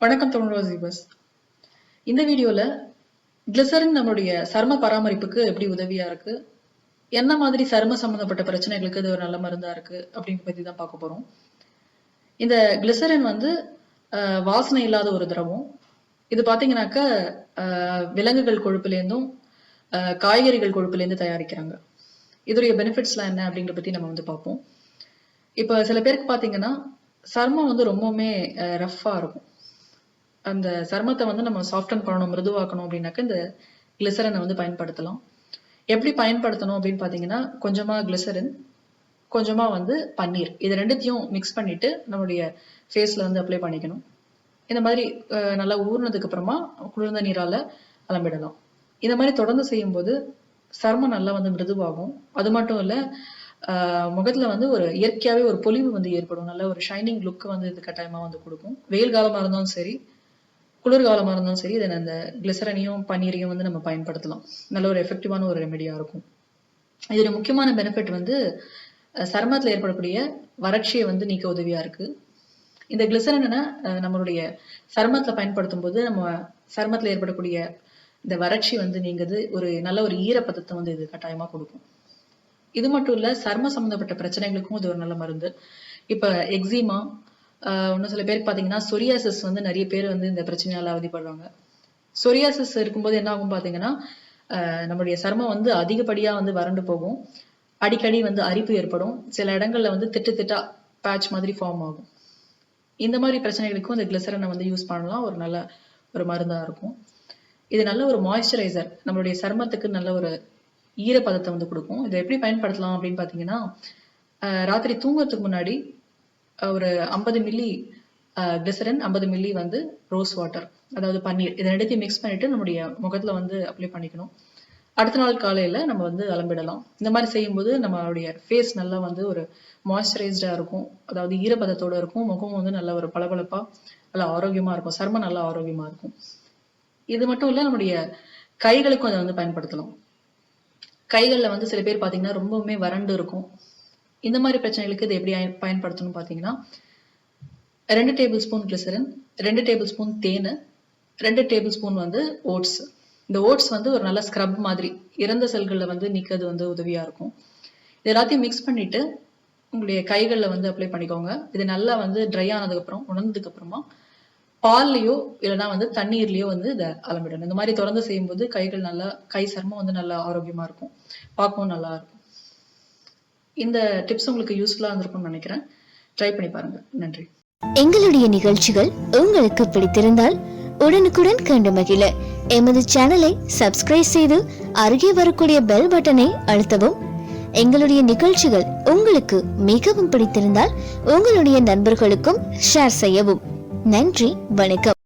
வணக்கம் தமிழ்வாசி பஸ் இந்த வீடியோல கிளிசரின் நம்மளுடைய சரும பராமரிப்புக்கு எப்படி உதவியா இருக்கு? என்ன மாதிரி சரும சம்பந்தப்பட்ட பிரச்சனைகளுக்கு இது ஒரு நல்ல மருந்தா இருக்கு அப்படின்னு பத்தி தான் பார்க்க போறோம். இந்த கிளிசரின் வந்து வாசனை இல்லாத ஒரு திரவம். இது பார்த்தீங்கன்னாக்கா ஆஹ், விலங்குகள் கொழுப்புலேருந்தும் காய்கறிகள் கொழுப்புலேருந்து தயாரிக்கிறாங்க. இதோடைய பெனிஃபிட்ஸ்லாம் என்ன அப்படிங்கிற பத்தி நம்ம வந்து பார்ப்போம். இப்போ சில பேருக்கு பார்த்தீங்கன்னா சர்மம் வந்து ரொம்பவுமே ரஃப்பாக இருக்கும். அந்த சருமத்தை வந்து நம்ம சாஃப்டன் பண்ணணும் மிருதுவாக்கணும் அப்படின்னாக்க இந்த கிளிசரனை வந்து பயன்படுத்தலாம். எப்படி பயன்படுத்தணும் அப்படின்னு பார்த்தீங்கன்னா கொஞ்சமாக கிளிசரின் கொஞ்சமாக வந்து பன்னீர். இது ரெண்டுத்தையும் மிக்ஸ் பண்ணிட்டு நம்மளுடைய ஃபேஸில் வந்து அப்ளை பண்ணிக்கணும். இந்த மாதிரி நல்லா ஊறினதுக்கு அப்புறமா குளிர்ந்த நீரால் அலம்பிடலாம். இந்த மாதிரி தொடர்ந்து செய்யும்போது சர்மம் நல்லா வந்து மிருதுவாகும். அது மட்டும் இல்லை முகத்தில் வந்து ஒரு இயற்கையாகவே ஒரு பொலிவு வந்து ஏற்படும். நல்ல ஒரு ஷைனிங் லுக்கு வந்து இது கட்டாயமாக வந்து கொடுக்கும். வெயில் காலமாக இருந்தாலும் சரி குளிர்காலமாக இருந்தாலும் சரி இதை அந்த கிளிசரனையும் பன்னீரையும் வந்து நம்ம பயன்படுத்தலாம். நல்ல ஒரு எஃபெக்டிவான ஒரு ரெமெடியாக இருக்கும். இதோட முக்கியமான பெனிஃபிட் வந்து சருமத்தில் ஏற்படக்கூடிய வறட்சியை வந்து நீக்க உதவியா இருக்கு. இந்த கிளிசரனை நம்மளுடைய சருமத்துல பயன்படுத்தும் போது நம்ம சருமத்துல ஏற்படக்கூடிய இந்த வறட்சி வந்து நீங்கிறது ஒரு நல்ல ஒரு ஈரப்பதத்தை வந்து இது கட்டாயமா கொடுக்கும். இது மட்டும் இல்ல சரும சம்மந்தப்பட்ட பிரச்சனைகளுக்கும் இது ஒரு நல்ல மருந்து. இப்ப எக்ஸிமா இன்னும் சில பேருக்கு பார்த்தீங்கன்னா சொரியாசஸ் வந்து நிறைய பேர் வந்து இந்த பிரச்சனையால் அவதிப்படுறாங்க. சொரியாசஸ் இருக்கும்போது என்ன ஆகும் பார்த்தீங்கன்னா நம்மளுடைய சர்மம் வந்து அதிகப்படியாக வந்து வறண்டு போகும். அடிக்கடி வந்து அரிப்பு ஏற்படும். சில இடங்கள்ல வந்து திட்டு திட்டா பேட்ச் மாதிரி ஃபார்ம் ஆகும். இந்த மாதிரி பிரச்சனைகளுக்கும் இந்த கிளிசரனை வந்து யூஸ் பண்ணலாம். ஒரு நல்ல ஒரு மருந்தாக இருக்கும். இது நல்ல ஒரு மாய்ஸ்சரைசர் நம்மளுடைய சருமத்துக்கு நல்ல ஒரு ஈரப்பதத்தை வந்து கொடுக்கும். இதை எப்படி பயன்படுத்தலாம் அப்படின்னு பார்த்தீங்கன்னா ராத்திரி தூங்குறதுக்கு முன்னாடி ஒரு ஐம்பது மில்லி கிளிசரின் ஐம்பது மில்லி வந்து ரோஸ் வாட்டர் அதாவது பன்னீர். இதை ரெண்டுத்தையும் மிக்ஸ் பண்ணிட்டு நம்முடைய முகத்தில் வந்து அப்ளை பண்ணிக்கணும். அடுத்த நாள் காலையில் நம்ம வந்து அலம்பிடலாம். இந்த மாதிரி செய்யும்போது நம்மளுடைய ஃபேஸ் நல்லா வந்து ஒரு மாய்ஸ்சரைஸ்டாக இருக்கும். அதாவது ஈரப்பதத்தோடு இருக்கும். முகம் வந்து நல்ல ஒரு பளபளப்பாக நல்லா ஆரோக்கியமாக இருக்கும். சருமம் நல்லா ஆரோக்கியமாக இருக்கும். இது மட்டும் இல்லை நம்முடைய கைகளுக்கும் அதை வந்து பயன்படுத்தலாம். கைகளில் வந்து சில பேர் பார்த்தீங்கன்னா ரொம்பவுமே வறண்டு இருக்கும். இந்த மாதிரி பிரச்சனைகளுக்கு இது எப்படி பயன்படுத்தணும் பார்த்தீங்கன்னா ரெண்டு டேபிள் ஸ்பூன் கிளிசரின் ரெண்டு டேபிள் ஸ்பூன் தேன் ரெண்டு டேபிள் ஸ்பூன் வந்து ஓட்ஸ் இந்த ஓட்ஸ் வந்து ஒரு நல்ல ஸ்க்ரப் மாதிரி இறந்த செல்களில் வந்து நிற்கிறது வந்து உதவியாக இருக்கும். இது எல்லாத்தையும் மிக்ஸ் பண்ணிட்டு உங்களுடைய கைகளில் வந்து அப்ளை பண்ணிக்கோங்க. இது நல்லா வந்து ட்ரை ஆனதுக்கப்புறம் உணர்ந்ததுக்கப்புறமா பால்லையோ இல்லைனா இல்லைன்னா வந்து தண்ணீர்லையோ வந்து இதை அலம்பிடணும். இந்த மாதிரி தொடர்ந்து செய்யும்போது கைகள் நல்லா கை சர்மம் வந்து நல்லா ஆரோக்கியமாக இருக்கும். பார்க்கவும் நல்லா இருக்கும். இந்த டிப்ஸ் உங்களுக்கு யூஸ்ஃபுல்லாக இருந்திருக்கும்னு நினைக்கிறேன். ட்ரை பண்ணி பாருங்க. நன்றி. எங்களுடைய நிகழ்ச்சிகள் உங்களுக்கு பிடித்திருந்தால் உடனுக்குடன் கண்டு மகிழ. எமது சேனலை சப்ஸ்கிரைப் செய்து அருகே வரக்கூடிய பெல் பட்டனை அழுத்தவும். எங்களுடைய நிகழ்ச்சிகள் உங்களுக்கு மிகவும் பிடித்திருந்தால் உங்களுடைய நண்பர்களுக்கும் ஷேர் செய்யவும். நன்றி. வணக்கம்.